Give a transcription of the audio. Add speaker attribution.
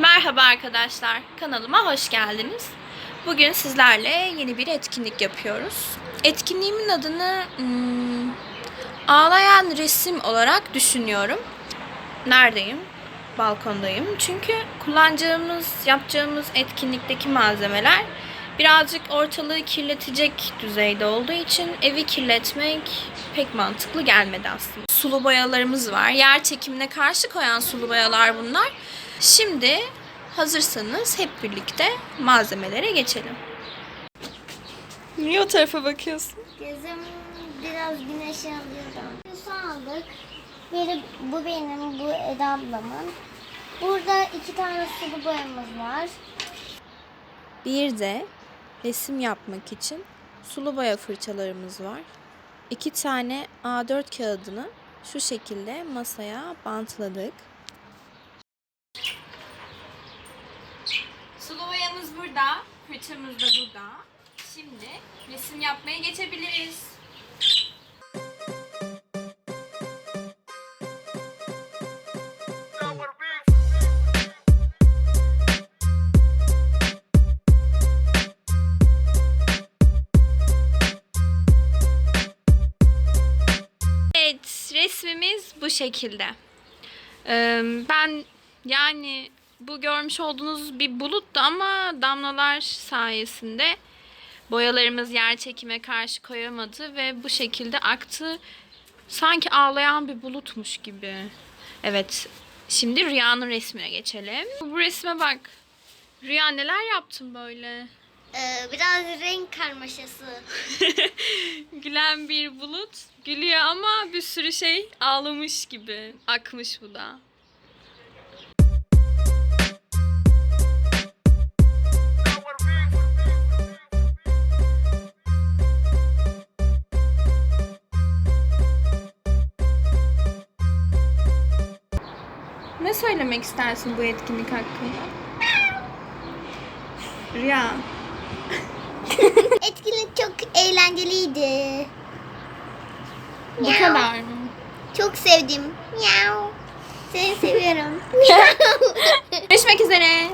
Speaker 1: Merhaba arkadaşlar, kanalıma hoş geldiniz. Bugün sizlerle yeni bir etkinlik yapıyoruz. Etkinliğimin adını hmm, ağlayan resim olarak düşünüyorum. Neredeyim? Balkondayım. Çünkü kullanacağımız, yapacağımız etkinlikteki malzemeler birazcık ortalığı kirletecek düzeyde olduğu için evi kirletmek pek mantıklı gelmedi aslında. Sulu boyalarımız var. Yer çekimine karşı koyan sulu boyalar bunlar. Şimdi hazırsanız hep birlikte malzemelere geçelim. Niye o tarafa bakıyorsun?
Speaker 2: Gözüm biraz güneşe alıyor da. Su aldık. Biri bu benim, bu Eda ablamın. Burada iki tane sulu boyamız var.
Speaker 1: Bir de resim yapmak için sulu boya fırçalarımız var. İki tane A4 kağıdını şu şekilde masaya bantladık. Sulu boyamız burada, fırçamız da burada. Şimdi resim yapmaya geçebiliriz. Resmimiz bu şekilde. Ben yani bu görmüş olduğunuz bir buluttu ama damlalar sayesinde boyalarımız yer çekime karşı koyamadı ve bu şekilde aktı. Sanki ağlayan bir bulutmuş gibi. Evet, şimdi Rüya'nın resmine geçelim. Bu resme bak. Rüya neler yaptın böyle?
Speaker 2: Ee, biraz renk karmaşası.
Speaker 1: Gülen bir bulut gülüyor ama bir sürü şey ağlamış gibi. Akmış bu da. Ne söylemek istersin bu etkinlik hakkında? Rüya.
Speaker 2: Etkinlik çok eğlenceliydi.
Speaker 1: Bu
Speaker 2: Miau.
Speaker 1: kadar mı?
Speaker 2: Çok sevdim. Miau. Seni seviyorum.
Speaker 1: Görüşmek üzere.